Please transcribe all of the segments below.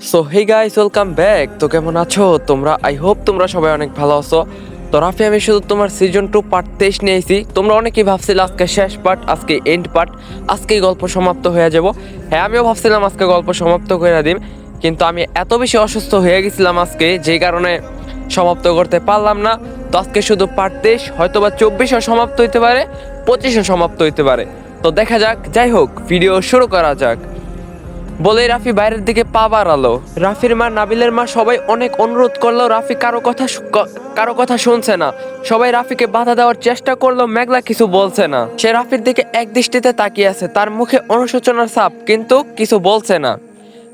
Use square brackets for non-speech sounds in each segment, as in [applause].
So hey guys welcome back তো কেমন আছো? তোমরা আই হোপ তোমরা সবাই অনেক ভালো আছো। তো রাফি, আমি শুধু তোমার সিজন টু পার্ট তেইশ নিয়েছি তোমরা অনেকেই ভাবছিলে আজকে শেষ পার্ট আজকে এন্ড পার্ট আজকেই গল্প সমাপ্ত হয়ে যাব। হ্যাঁ আমিও ভাবছিলাম আজকে গল্প সমাপ্ত করে দিম। কিন্তু আমি এত বেশি অসুস্থ হয়ে গেছিলাম আজকে, যে কারণে সমাপ্ত করতে পারলাম না। তো আজকে শুধু পার্ট তেইশ হয়তো বা চব্বিশও সমাপ্ত হইতে পারে, পঁচিশও সমাপ্ত হইতে পারে। তো দেখা যাক, যাই হোক ভিডিও শুরু করা যাক। বলে রাফি বাইরের দিকে পা বাড়ালো। রাফির মা নাবিলের মা সবাই অনেক অনুরোধ করল রাফি কারও কথা কারও কথা শুনছে না। সবাই রাফিকে বাধা দেওয়ার চেষ্টা করল মেঘলা কিছু বলছে না। সে রাফির দিকে এক দৃষ্টিতে তাকিয়ে আছে, তার মুখে অনুশোচনার ছাপ, কিন্তু কিছু বলছে না।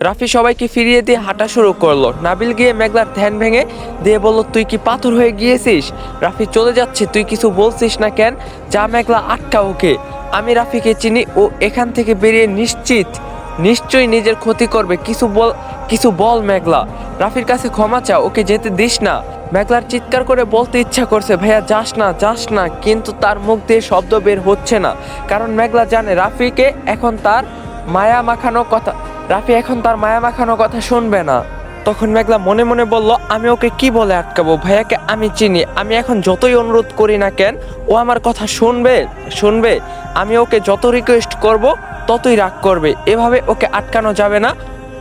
রাফি সবাইকে ফিরিয়ে দিয়ে হাঁটা শুরু করল। নাবিল গিয়ে মেঘলার ধ্যান ভেঙে দিয়ে বলল, তুই কি পাথর হয়ে গিয়েছিস? রাফি, চলে যাচ্ছে। তুই কিছু বলছিস না কেন? যা মেঘলা আটকা ওকে। আমি রাফিকে চিনি। ও এখান থেকে বেরিয়ে নিশ্চিত নিশ্চয়ই নিজের ক্ষতি করবে। কিছু বল কিছু বল, মেঘলা। রাফির কাছে ক্ষমা চা ওকে যেতে দিস না। মেঘলার চিৎকার করে বলতে ইচ্ছা করছে, ভাইয়া, যাস না যাস না। কিন্তু তার মুখ দিয়ে শব্দ বের হচ্ছে না। কারণ মেঘলা জানে রাফিকে এখন তার মায়া মাখানো কথা, রাফি এখন তার মায়া মাখানো কথা শুনবে না। তখন মেঘলা মনে মনে বলল, আমি ওকে কি বলে আটকাবো? ভাইয়াকে আমি চিনি। আমি এখন যতই অনুরোধ করি না কেন, ও আমার কথা শুনবে শুনবে। আমি ওকে যত রিকোয়েস্ট করব ততই রাগ করবে। এভাবে ওকে আটকানো যাবে না।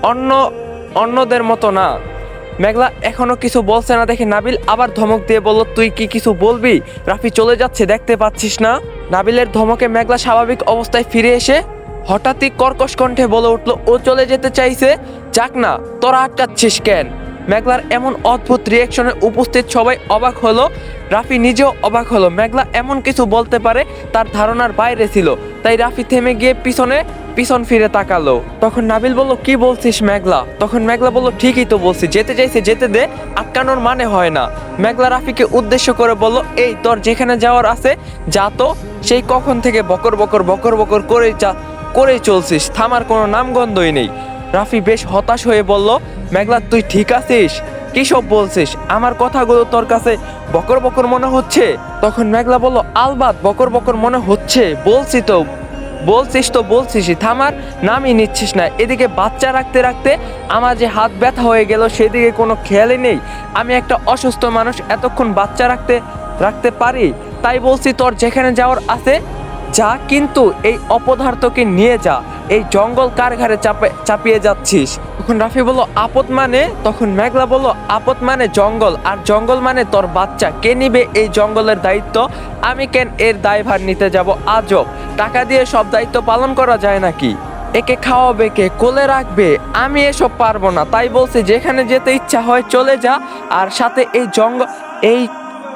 অন্য, অন্যদের মতো না। মেঘলা এখনও কিছু বলছে না দেখে নাবিল আবার ধমক দিয়ে বলল, তুই কি কিছু বলবি? রাফি চলে যাচ্ছে, দেখতে পাচ্ছিস না? নাবিলের ধমকে মেঘলা স্বাভাবিক অবস্থায় ফিরে এসে হঠাৎই কর্কশ কণ্ঠে বলে উঠল, ও চলে যেতে চাইছে? যাক না, তোরা আটকাচ্ছিস কেন? মেঘলার এমন অদ্ভুত রিয়েকশনে উপস্থিত সবাই অবাক হলো। রাফি নিজেও অবাক হলো। মেঘলা এমন কিছু বলতে পারে, তার ধারণার বাইরে ছিল। তাই রাফি থেমে গিয়ে পিছনে, পিছন ফিরে তাকালো। তখন নাবিল বলল, কি বলছিস মেঘলা? তখন মেঘলা বলল, ঠিকই তো বলছি, যেতে চাইছে যেতে দে, আটকানোর মানে হয় না। মেঘলা রাফিকে উদ্দেশ্য করে বলল, এই তোর যেখানে যাওয়ার আছে, যা তো, সেই কখন থেকে বকর বকর বকর বকর করেই যা, করেই চলছিস, থামার কোনো নামগন্ধই নেই। রাফি বেশ হতাশ হয়ে বলল, মেঘলা, তুই ঠিক আছিস? কি সব বলছিস? আমার কথাগুলো তোর কাছে বকর বকর মনে হচ্ছে? তখন মেঘলা বলল আলবাত বকর বকর মনে হচ্ছে। বলছি তো, বলছিস তো বলছিস থামার নামই নিচ্ছিস না। এদিকে বাচ্চা রাখতে রাখতে আমার যে হাত ব্যথা হয়ে গেল, সেদিকে কোনো খেয়ালই নেই। আমি একটা অসুস্থ মানুষ, এতক্ষণ বাচ্চা রাখতে রাখতে পারি? তাই বলছি তোর যেখানে যাওয়ার আছে যা কিন্তু এই অপদার্থকে নিয়ে যা, এই জঙ্গল কার ঘাড়ে চাপে, চাপিয়ে যাচ্ছিস? তখন রাফি বলল, আপদ মানে? তখন মেঘলা বলল, আপদ মানে জঙ্গল, আর জঙ্গল মানে তোর বাচ্চা। কে নিবে এই জঙ্গলের দায়িত্ব? আমি কেন এর দায়ভার নিতে যাব? আজব। টাকা দিয়ে সব দায়িত্ব পালন করা যায় নাকি? একে খাওয়াবে কে? কোলে রাখবে? আমি এসব পারব না। তাই বলছি, যেখানে যেতে ইচ্ছা হয় চলে যা, আর সাথে এই জঙ্গল এই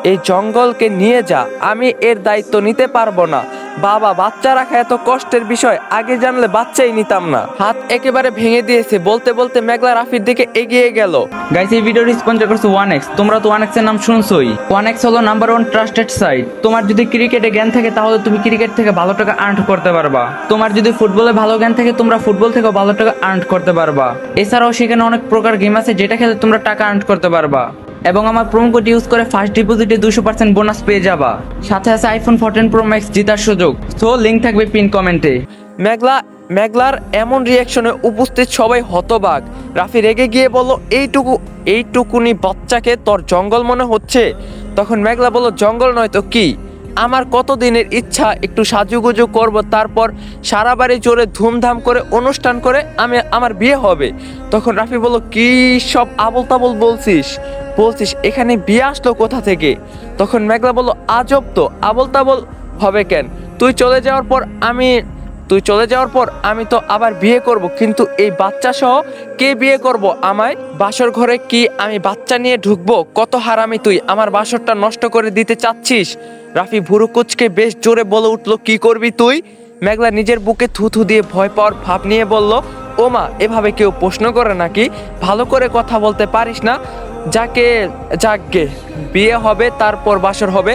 এই জঙ্গলকে নিয়ে যা। আমি এর দায়িত্ব নিতে পারব না। বাবা বাচ্চা রাখা এত কষ্টের বিষয়, আগে জানলে বাচ্চাই নিতাম না। হাত একেবারে ভেঙে দিয়েছে, বলতে বলতে মেঘলা রাফির দিকে এগিয়ে গেল। গাইস এই ভিডিওটি স্পন্সর করছে ওয়ান এক্স তোমরা তো ওয়ান এক্সের নাম শুনছোই। ওয়ান এক্স হলো নাম্বার ওয়ান ট্রাস্টেড সাইট তোমার যদি ক্রিকেটে জ্ঞান থাকে, তাহলে তুমি ক্রিকেট থেকে ভালো টাকা আর্ন করতে পারবা। তোমার যদি ফুটবলে ভালো জ্ঞান থাকে, তোমরা ফুটবল থেকে ভালো টাকা আর্ন করতে পারবা। এছাড়াও সেখানে অনেক প্রকার গেম আছে, যেটা খেলে তোমরা টাকা আর্ন করতে পারবা। এবং আমার প্রোমো কোড ইউজ করে ফার্স্ট ডিপোজিটে দুশো পার্সেন্ট বোনাস পেয়ে যাবা। সাথে আছে আইফোন ফোরটিন প্রো ম্যাক্স জেতার সুযোগ। সো লিঙ্ক থাকবে পিন কমেন্টে মেঘলা, মেঘলার এমন রিয়াকশনে উপস্থিত সবাই হতবাক। রাফি রেগে গিয়ে বলল, এইটুকু, এইটুকুনি বাচ্চাকে তোর জঙ্গল মনে হচ্ছে? তখন মেঘলা বলল, জঙ্গল নয় তো কি? আমার কতদিনের ইচ্ছা একটু সাজুগুজু করব, তারপর সারা বাড়ি জোরে ধুমধাম করে অনুষ্ঠান করে আমি, আমার বিয়ে হবে? তখন রাফি বলল, কি সব আবল তাবল বলছিস? বলছিস, এখানে বিয়ে আসলো কোথা থেকে? তখন মেঘলা বলল, আজব তো আবল তাবল হবে কেন? তুই চলে যাওয়ার পর আমি, তুই চলে যাওয়ার পর আমি তো আবার বিয়ে করব, কিন্তু এই বাচ্চা সহ কে বিয়ে করব? আমায় বাসর ঘরে কি আমি বাচ্চা নিয়ে ঢুকবো? কত হারামি তুই, আমার বাসরটা নষ্ট করে দিতে চাচ্ছিস? রাফি ভুরু কুচকে বেশ জোরে বলে উঠল, কি করবি তুই? মেঘলা নিজের বুকে থুথু দিয়ে ভয় পাওয়ার ভাব নিয়ে বলল, ওমা, এভাবে কেউ প্রশ্ন করে নাকি? ভালো করে কথা বলতে পারিস না? যাকে যাকগে বিয়ে হবে, তারপর বাসর হবে।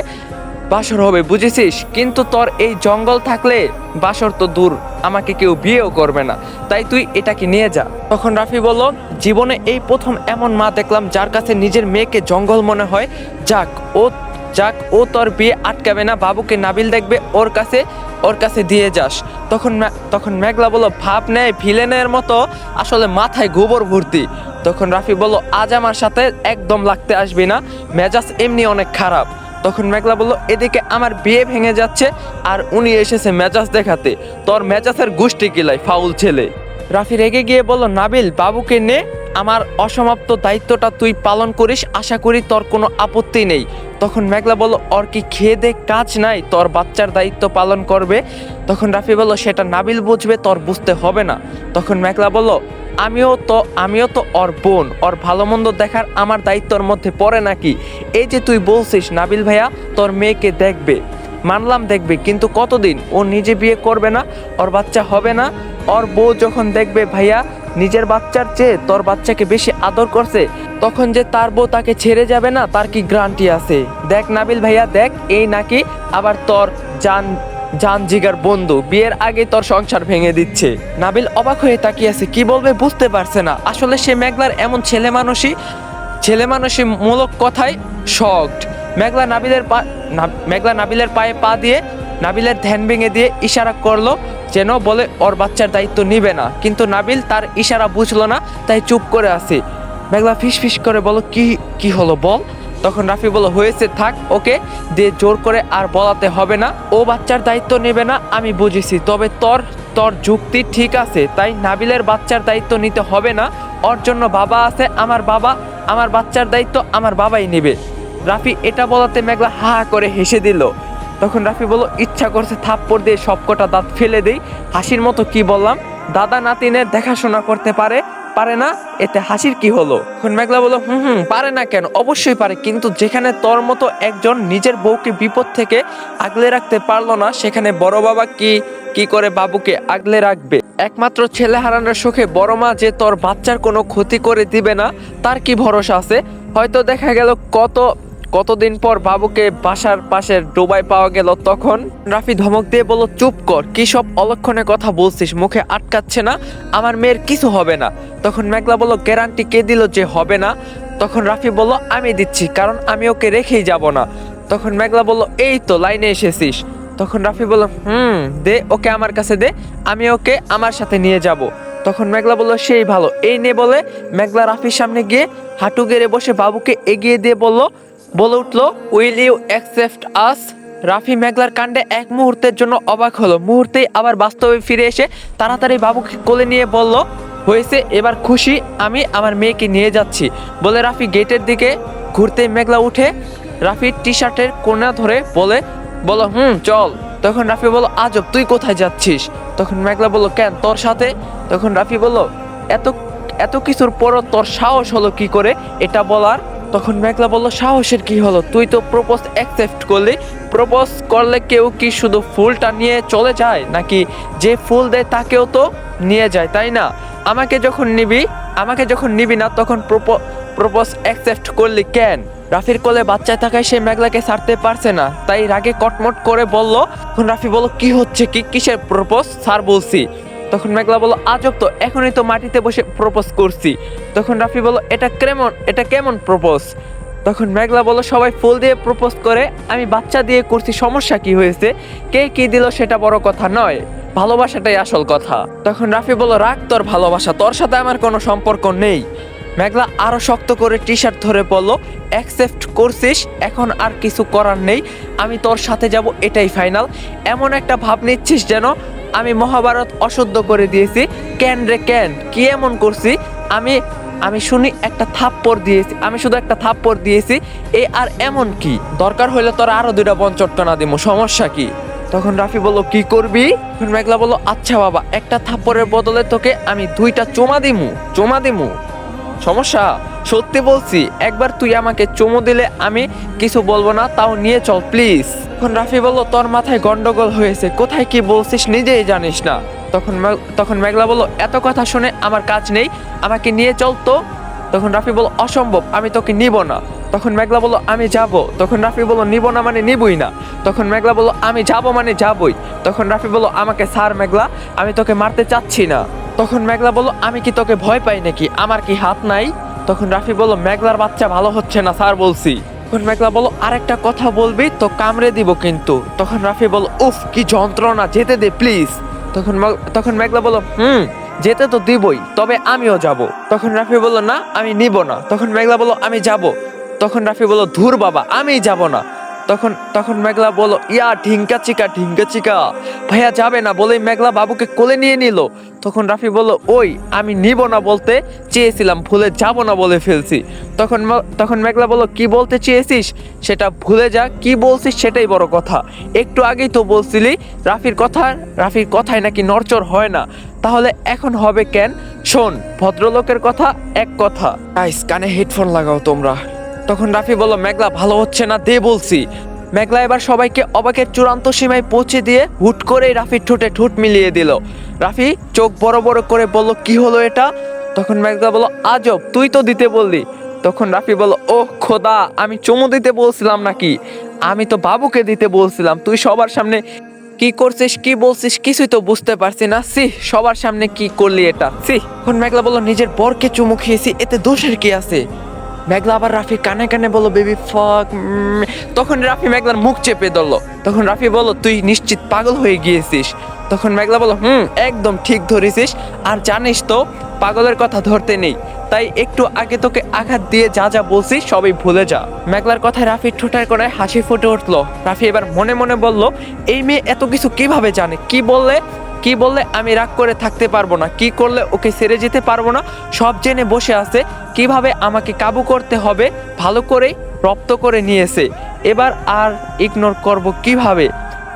বাসর হবে, বুঝেছিস? কিন্তু তোর এই জঙ্গল থাকলে বাসর তো দূর, আমাকে কেউ বিয়েও করবে না। তাই তুই এটাকে নিয়ে যা। তখন রাফি বলল, জীবনে এই প্রথম এমন মা দেখলাম যার কাছে নিজের মেয়েকে জঙ্গল মনে হয়। যাক, ও যাক, ও তোর বিয়ে আটকাবে না, বাবুকে নাবিল দেখবে, ওর কাছে ওর কাছে দিয়ে যাস। তখন তখন মেঘলা বলল, ভাব নেয় ভিলেনের মতো আসলে মাথায় গোবর ভর্তি। তখন রাফি বলল, আজ আমার সাথে একদম লাগতে আসবি না। মেজাজ এমনি অনেক খারাপ। তখন মেঘলা বলল, এদিকে আমার বিয়ে ভেঙে যাচ্ছে আর উনি এসেছে মেজাজ দেখাতে। তোর মেজাজের গোষ্ঠী কিলাই, ফাউল ছেলে। রাফি রেগে গিয়ে বলল, নাবিল, বাবুকে নে। আমার অসমাপ্ত দায়িত্বটা তুই পালন করিস। আশা করি তোর কোনো আপত্তি নেই। তখন মেঘলা বলল, ওর কি খেয়ে দে কাজ নাই? তোর বাচ্চার দায়িত্ব পালন করবে। তখন রাফি বলল, সেটা নাবিল বুঝবে, তোর বুঝতে হবে না। তখন মেঘলা বলল, আমিও তো আমিও তো ওর বোন। ওর ভালো মন্দ দেখার আমার দায়িত্বর মধ্যে পড়ে নাকি? এই যে তুই বলছিস, নাবিল ভাইয়া, তোর মেয়েকে দেখবে। মানলাম দেখবে, কিন্তু কতদিন? ও নিজে বিয়ে করবে না, ওর বাচ্চা হবে না। ওর বউ যখন দেখবে, ভাইয়া, নিজের বাচ্চার চেয়ে তোর বাচ্চাকে বেশি আদর করছে, তখন যে তার বউ তাকে ছেড়ে যাবে না, তার কি গ্রান্টি আছে? দেখ নাবিল ভাইয়া, দেখ, এই নাকি আবার তোর জান জান জিগার বন্ধু, বিয়ের আগে তোর সংসার ভেঙে দিচ্ছে। নাবিল অবাক হয়ে তাকিয়ে আছে, কি বলবে বুঝতে পারছে না। আসলে সে মেঘলার এমন ছেলে মানুষই ছেলে মানুষই মূলক কথায় শকড মেঘলা নাবিলের পা মেঘলা নাবিলের পায়ে পা দিয়ে নাবিলের ধ্যান ভেঙে দিয়ে ইশারা করল যেন বলে, ওর বাচ্চার দায়িত্ব নিবে না। কিন্তু নাবিল তার ইশারা বুঝলো না, তাই চুপ করে আসি মেঘলা ফিস ফিস করে বলো, কি কি হলো বল? তখন রাফি বলো, হয়েছে, থাক, ওকে দিয়ে জোর করে আর বলাতে হবে না। ও বাচ্চার দায়িত্ব নেবে না, আমি বুঝেছি, তবে তোর তোর যুক্তি ঠিক আছে, তাই নাবিলের বাচ্চার দায়িত্ব নিতে হবে না। ওর জন্য বাবা আছে, আমার বাবা, আমার বাচ্চার দায়িত্ব আমার বাবাই নেবে। রাফি এটা বলাতে মেঘলা হা করে হেসে দিল। তখন রাফি বলল, ইচ্ছা করছে থাপ্পড় দিয়ে সবকটা দাঁত ফেলে দেই। হাসির মতো কি বললাম? দাদা নাতিনের দেখাশোনা করতে পারে? পারে না? এতে হাসির কি হলো? এখন মেঘলা বলল, হুম হুম, পারে না কেন? অবশ্যই পারে, কিন্তু যেখানে তোর মতো একজন নিজের বউকে বিপদ থেকে আগলে রাখতে পারল না, সেখানে বড় বাবা কি কি করে বাবুকে আগলে রাখবে? একমাত্র ছেলে হারানোর সুখে বড় মা যে তোর বাচ্চার কোনো ক্ষতি করে দিবে না, তার কি ভরসা আছে? হয়তো দেখা গেল কত কতদিন পর বাবুকে বাসার পাশে ডোবায় পাওয়া গেল তখন? রাফি ধমক দিয়ে বলল, চুপ কর, কি সব অলক্ষণে কথা বলছিস? মুখে আটকাচ্ছে না, আমার মেয়ের কিছু হবে না। তখন মেঘলা বলল, গ্যারান্টি কে দিল যে হবে না? তখন রাফি বলল, আমি দিচ্ছি, কারণ আমি ওকে রেখেই যাব না। তখন মেঘলা বলল, এই তো, লাইনে এসেছিস। তখন রাফি বলল, হুম, দে, ওকে আমার কাছে দে, আমি ওকে আমার সাথে নিয়ে যাব। তখন মেঘলা বলল, সেই ভালো। এই নে বলে, মেঘলা রাফির সামনে গিয়ে হাঁটু গেড়ে বসে বাবুকে এগিয়ে দিয়ে বলল বলে উঠল will you accept us Rafi মেঘলার কাণ্ডে এক মুহূর্তের জন্য অবাক হলো। মুহূর্তেই আবার বাস্তবে ফিরে এসে তাড়াতাড়ি বাবুকে কোলে নিয়ে বলল, হয়েছে, এবার খুশি, আমি আমার মেয়েকে নিয়ে যাচ্ছি। বলে রাফি গেটের দিকে ঘুরতে মেঘলা উঠে রাফির টি শার্টের কোনা ধরে বলে, বলো, হুম, চল। তখন রাফি বলল, আজব, তুই কোথায় যাচ্ছিস? তখন মেঘলা বলল, কেন, তোর সাথে? তখন রাফি বলল, এত এত কিছুর পরও তোর সাহস হলো কি করে এটা বলার? তখন মেঘলা বলল, সাহসের কি হলো? তুই তো প্রপোজ অ্যাকসেপ্ট করলি। প্রপোজ করলে কেউ কি শুধু ফুলটা নিয়ে চলে যায়? নাকি যে ফুল দেয় তাকেও তো নিয়ে যায়, তাই না? আমাকে যখন নিবি, আমাকে যখন নিবি না, তখন প্রপোজ অ্যাকসেপ্ট করলি কেন? রাফির কোলে বাচ্চা থাকায় সে মেঘলাকে ছাড়তে পারছে না। তাই রাগে কটমট করে বলল, তখন রাফি বলল, কি হচ্ছে? কি, কিসের প্রপোজ? স্যার বলছি। তখন মেঘলা বলল, আজব তো, এখনই তো মাটিতে বসে প্রপোজ করছি। তখন রাফি বলল, এটা কেমন এটা কেমন প্রপোজ? তখন মেঘলা বলল, সবাই ফুল দিয়ে প্রপোজ করে, আমি বাচ্চা দিয়ে করছি, সমস্যা কি হয়েছে? কে কি দিল সেটা বড় কথা নয়, ভালোবাসাটাই আসল কথা। তখন রাফি বলল রাখ তোর ভালোবাসা, তোর সাথে আমার কোনো সম্পর্ক নেই। মেঘলা আরও শক্ত করে টি শার্ট ধরে বলল অ্যাকসেপ্ট করছিস, এখন আর কিছু করার নেই। আমি তোর সাথে যাব, এটাই ফাইনাল এমন একটা ভাব নিচ্ছিস যেন আমি মহাভারত অশুদ্ধ করে দিয়েছি। ক্যান রে ক্যান কি এমন করছি? আমি আমি শুনি একটা থাপ্পড় দিয়েছি, আমি শুধু একটা থাপ্পড় দিয়েছি। এ আর এমন কি? দরকার হইলে তোর আরও দুইটা বঞ্চট্টনা দিব সমস্যা কি? তখন রাফি বলল, কি করবি? মেঘলা বলল আচ্ছা বাবা, একটা থাপ্পড়ের বদলে তোকে আমি দুইটা চোমা দিমু চোমা দিমু। সমস্যা, সত্যি বলছি, একবার তুই আমাকে চুমু দিলে আমি কিছু বলব না, তাও নিয়ে চল, প্লিজ। তখন রাফি বলল, তোর মাথায় গন্ডগোল হয়েছে, কোথায় কি বলছিস নিজেই জানিস না। তখন তখন মেঘলা বলল, এত কথা শুনে আমার কাজ নেই, আমাকে নিয়ে চল তো। তখন রাফি বলল, অসম্ভব, আমি তোকে নিব না। তখন মেঘলা বলল, আমি যাব। তখন রাফি বলল, নিব না মানে নিবই না। তখন মেঘলা বলল, আমি যাব মানে যাবই। তখন রাফি বলল, আমাকে সার মেঘলা, আমি তোকে মারতে চাচ্ছি না। তখন মেঘলা বলল, আমি কি তোকে ভয় পাই নাকি? আমার কি হাত নাই? তখন রাফি বলল, মেঘলার বাচ্চা ভালো হচ্ছে না, স্যার বলছি। তখন মেঘলা বলো আরেকটা কথা বলবি, তো কামড়ে দিব কিন্তু। তখন রাফি বলো উফ, কি যন্ত্রণা, যেতে দে, প্লিজ। তখন তখন মেঘলা বলো হুম, যেতে তো দিবই, তবে আমিও যাব। তখন রাফি বলল, না, আমি নিব না। তখন মেঘলা বলো আমি যাব। তখন রাফি বলল, ধুর বাবা আমি যাব না। তখন তখন মেঘলা বলো ইয়া, ঢিঙ্কা চিকা ঢিঙ্কা চিকা। ভাইয়া যাবে না বলেই মেঘলা বাবুকে কোলে নিয়ে নিল। তখন রাফি বলল, ওই, আমি নিব না বলতে চেয়েছিলাম, ভুলে যাব না বলে ফেলছি। তখন তখন মেঘলা বলল, কি বলতে চেয়েছিস? সেটা ভুলে যা, কি বলছিস সেটাই বড় কথা। একটু আগেই তো বলছিলি, রাফির কথা, রাফির কথায় নাকি নড়চড় হয় না। তাহলে এখন হবে কেন? শোন, ভদ্রলোকের কথা এক কথা। গাইস কানে হেডফোন লাগাও তোমরা। তখন রাফি বলল, মেঘলা, ভালো হচ্ছে না দে বলছি। মেঘলা এবার সবাইকে অবাকের চূড়ান্ত সীমায় পৌঁছে দিয়ে হুট করেই রাফির ঠোঁটে ঠোঁট মিলিয়ে দিল। রাফি চোখ বড় বড় করে বলল, কি হলো এটা? তখন মেঘলা বলল, আজব, তুই তো দিতে বললি। তখন রাফি বলল ও খোদা, আমি চুমু দিতে বলছিলাম নাকি? আমি তো বাবুকে দিতে বলছিলাম। তুই সবার সামনে কি করছিস, কি বলছিস, কিছুই তো বুঝতে পারছি না। সি সবার সামনে কি করলি এটা? সি এখন মেঘলা বলল, নিজের বরকে চুমু খেয়েছি, এতে দোষের কি আছে? মেঘলা আবার রাফি কানে কানে বলল বেবি ফক তখন রাফি মেঘলার মুখ চেপে ধরলো। তখন রাফি বলল তুই নিশ্চিত পাগল হয়ে গিয়েছিস? তখন মেঘলা বলল হুম, একদম ঠিক ধরেছিস। আর জানিস তো, পাগলের কথা ধরতে নেই। তাই একটু আগে তোকে আঘাত দিয়ে যা যা বলছি সবই ভুলে যা। মেঘলার কথায় রাফির ঠোঁটার কোনায় হাসি ফুটে উঠল। রাফি এবার মনে মনে বলল, এই মেয়ে এত কিছু কীভাবে জানে? কি বললে? কি বললে আমি রাগ করে থাকতে পারব না? কি করলে ওকে সেরে যেতে পারব না? সব জেনে বসে আছে, কীভাবে আমাকে কাবু করতে হবে? ভালো করে রপ্ত করে নিয়েছে। এবার আর ইগনোর করব কীভাবে?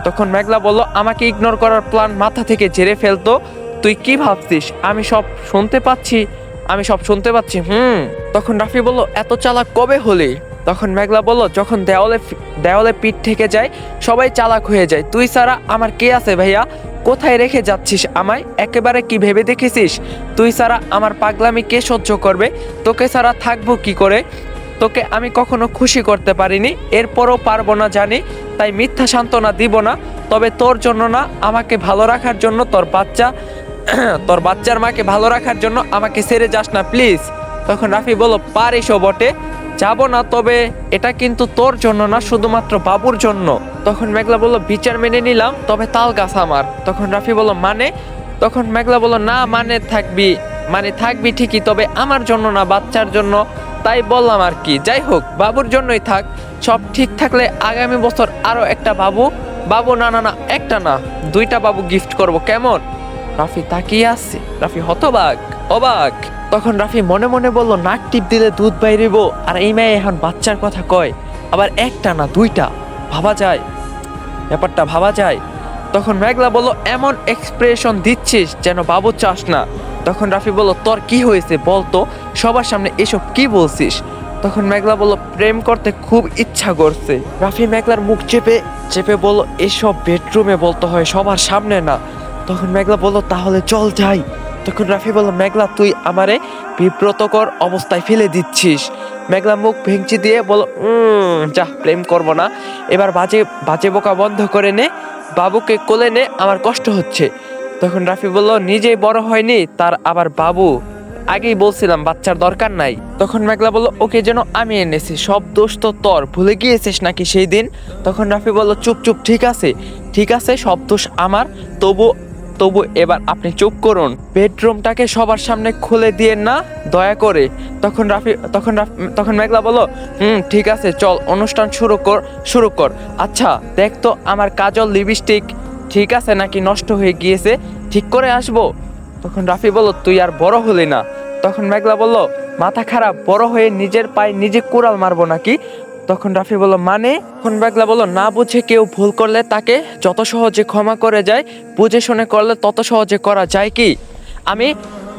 তখন মেঘলা বলল, আমাকে ইগনোর করার প্ল্যান মাথা থেকে ঝেড়ে ফেলতো। তুই কি ভাবছিস? আমি সব শুনতে পাচ্ছি। আমি সব শুনতে পাচ্ছি, হুম? তখন রাফি বলল, এত চালাক কবে হলি? তখন মেঘলা বলল, যখন দেওয়ালে দেওয়ালে পিঠ থেকে যায়, সবাই চালাক হয়ে যায়। তুই ছাড়া আমার কে আছে ভাইয়া? কোথায় রেখে যাচ্ছিস আমায়? একেবারে কি ভেবে দেখেছিস? তুই ছাড়া আমার পাগলামি কে সহ্য করবে? তোকে ছাড়া থাকব কি করে? তোকে আমি কখনো খুশি করতে পারিনি। এরপরও পারব না জানি, তাই মিথ্যা সান্ত্বনা দিব না। তবে তোর জন্য না, আমাকে ভালো রাখার জন্য তোর বাচ্চা, [clears throat] তোর বাচ্চার মাকে ভালো রাখার জন্য আমাকে ছেড়ে যাস না, প্লিজ। তখন রাফি বলল পারিসও বটে। যাব না, তবে এটা কিন্তু তোর জন্য না, শুধুমাত্র বাবুর জন্য। তখন মেঘলা বলল, বিচার মেনে নিলাম, তবে তাল গাছ আমার। তখন রাফি বলল মানে? তখন মেঘলা বলল, না মানে থাকবি মানে থাকবি ঠিকই, তবে আমার জন্য না, বাচ্চার জন্য। তাই বললাম আর কি। যাই হোক, বাবুর জন্যই থাক। সব ঠিক থাকলে আগামী বছর আরও একটা বাবু বাবু না না না, একটা না, দুইটা বাবু গিফট করব, কেমন? রাফি তাকিয়ে আসছে রাফি হতবাক। অবাক। তখন রাফি মনে মনে বলল, নাক টিপ দিলে দুধ বাইরিব। আর এই মেয়ে এখন বাচ্চার কথা কয়। আবার একটা না দুইটা। ভাবা যায়। ব্যাপারটা ভাবা যায়। তখন মেঘলা বলল, এমন এক্সপ্রেশন দিচ্ছিস যেন বাবু চাস না। তখন রাফি বলল, তোর কি হয়েছে বলতো সবার সামনে এসব কি বলছিস? তখন মেঘলা বলল, প্রেম করতে খুব ইচ্ছা করছে। রাফি মেঘলার মুখ চেপে চেপে বলল, এসব বেডরুমে বলতে হয় সবার সামনে না। তখন মেঘলা বলল, তাহলে চল যাই। তখন রাফি বলল মেঘলা তুই আমারে বিব্রতকর অবস্থায় ফেলে দিচ্ছিস। মেঘলা মুখ ভেঙচি দিয়ে বল "উম, যা প্রেম করব না। এবার বাজে বাজে বোকা বন্ধ করে নে বাবুকে কোলে নে আমার কষ্ট হচ্ছে। তখন রাফি বলল নিজেই বড় হয়নি তার আবার বাবু। আগেই বলছিলাম বাচ্চার দরকার নাই। তখন মেঘলা বলল ওকে যেন আমি এনেছি সব দোষ তো তোর। ভুলে গিয়েছিস নাকি সেই দিন? তখন রাফি বলল চুপ চুপ ঠিক আছে ঠিক আছে সব দোষ আমার তবু তবু এবার আপনি চুপ করুন। বেডরুমটাকে সবার সামনে খুলে দিয়ে না, দয়া করে। তখন রাফি, তখন তখন মেঘলা বলল, হুম, ঠিক আছে, চল, অনুষ্ঠান শুরু কর শুরু কর। আচ্ছা দেখ তো, আমার কাজল লিপস্টিক ঠিক আছে নাকি নষ্ট হয়ে গিয়েছে, ঠিক করে আসব? তখন রাফি বলল, তুই আর বড় হলি না। তখন মেঘলা বলল, মাথা খারাপ, বড় হয়ে নিজের পায়ে নিজে কুড়াল মারবো নাকি? তখন রাফি বলল মানে? তখন বাগলা বলল, না বুঝে কেউ ভুল করলে তাকে যত সহজে ক্ষমা করে যায়, বুঝে শুনে করলে তত সহজে করা যায় কি? আমি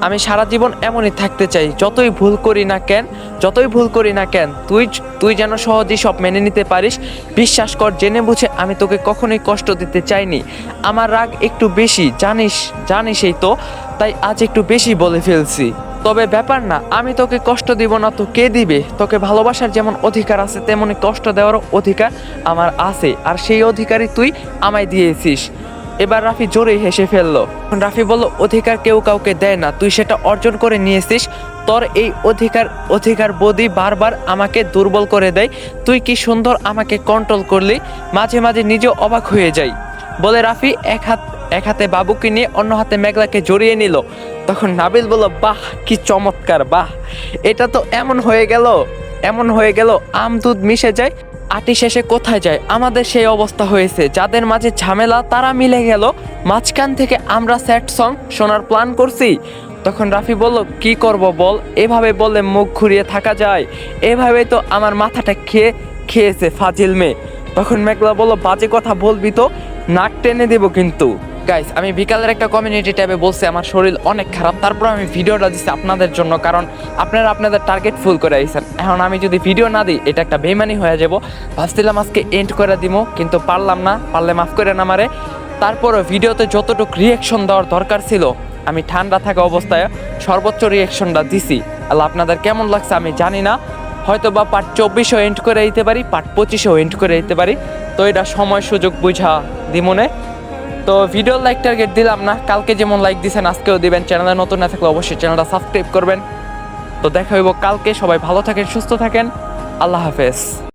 আমি সারা জীবন এমনই থাকতে চাই, যতই ভুল করি না কেন, যতই ভুল করি না কেন, তুই তুই যেন সহজেই সব মেনে নিতে পারিস। বিশ্বাস কর, জেনে বুঝে আমি তোকে কখনোই কষ্ট দিতে চাইনি। আমার রাগ একটু বেশি, জানিস, জানিসই তো, তাই আজ একটু বেশি বলে ফেলছি। তবে ব্যাপার না, আমি তোকে কষ্ট দিব না তো কে দিবে? তোকে ভালোবাসার যেমন অধিকার আছে, তেমনি কষ্ট দেওয়ারও অধিকার আমার আছে, আর সেই অধিকারই তুই আমায় দিয়েছিস। এবার রাফি জোরেই হেসে ফেলল। রাফি বলল, অধিকার কেউ কাউকে দেয় না, তুই সেটা অর্জন করে নিয়েছিস। তোর এই অধিকার অধিকার বোধই বারবার আমাকে দুর্বল করে দেয়। তুই কি সুন্দর আমাকে কন্ট্রোল করলি। মাঝে মাঝে নিজেও অবাক হয়ে যাই। বলে রাফি এক হাত, এক হাতে বাবুকে নিয়ে অন্য হাতে মেঘলাকে জড়িয়ে নিল। তখন নাবিল বলল, বাহ, কি চমৎকার, বাহ। এটা তো এমন হয়ে গেল, এমন হয়ে গেল আম দুধ মিশে যায়। আটি শেষে কোথায় যায়? আমাদের সেই অবস্থা হয়েছে। যাদের মাঝে ঝামেলা, তারা মিলে গেল। মাঝখান থেকে আমরা স্যাড সং শোনার প্ল্যান করছি। তখন রাফি বলল, কি করব বল? এভাবে বললে মুখ ঘুরিয়ে থাকা যায়। এভাবে তো আমার মাথাটা খেয়ে খেয়েছে ফাজিল মেয়ে। তখন মেঘলা বলল, বাজে কথা বলবি তো। নাক টেনে দেব কিন্তু। গাইস আমি বিকালের একটা কমিউনিটি ট্যাবে বলছি, আমার শরীর অনেক খারাপ। তারপর আমি ভিডিওটা দিচ্ছি আপনাদের জন্য, কারণ আপনারা আপনাদের টার্গেট ফুল করে আইছেন। এখন আমি যদি ভিডিও না দিই, এটা একটা বেমানি হয়ে যাব। ভাবছিলাম আজকে এন্ড করে দিব কিন্তু পারলাম না, পারলে মাফ করে না মারে তারপরও ভিডিওতে যতটুকু রিয়েকশন দেওয়ার দরকার ছিল, আমি ঠান্ডা থাকা অবস্থায় সর্বোচ্চ রিয়েকশনটা দিছি। আল্লাহ, আপনাদের কেমন লাগছে আমি জানি না। হয়তো বা পার্ট চব্বিশও এন্ড করে দিতে পারি পার্ট পঁচিশেও এন্ড করে দিতে পারি। তো এটা সময় সুযোগ বুঝা দিমনে। তো ভিডিও লাইক টার্গেট দিলাম না, কালকে যেমন লাইক দিছেন, আজকেও দিবেন। চ্যানেলে নতুন না থাকলে অবশ্যই চ্যানেলটা সাবস্ক্রাইব করবেন। তো দেখা হইব কালকে, সবাই ভালো থাকেন, সুস্থ থাকেন। আল্লাহ হাফেজ।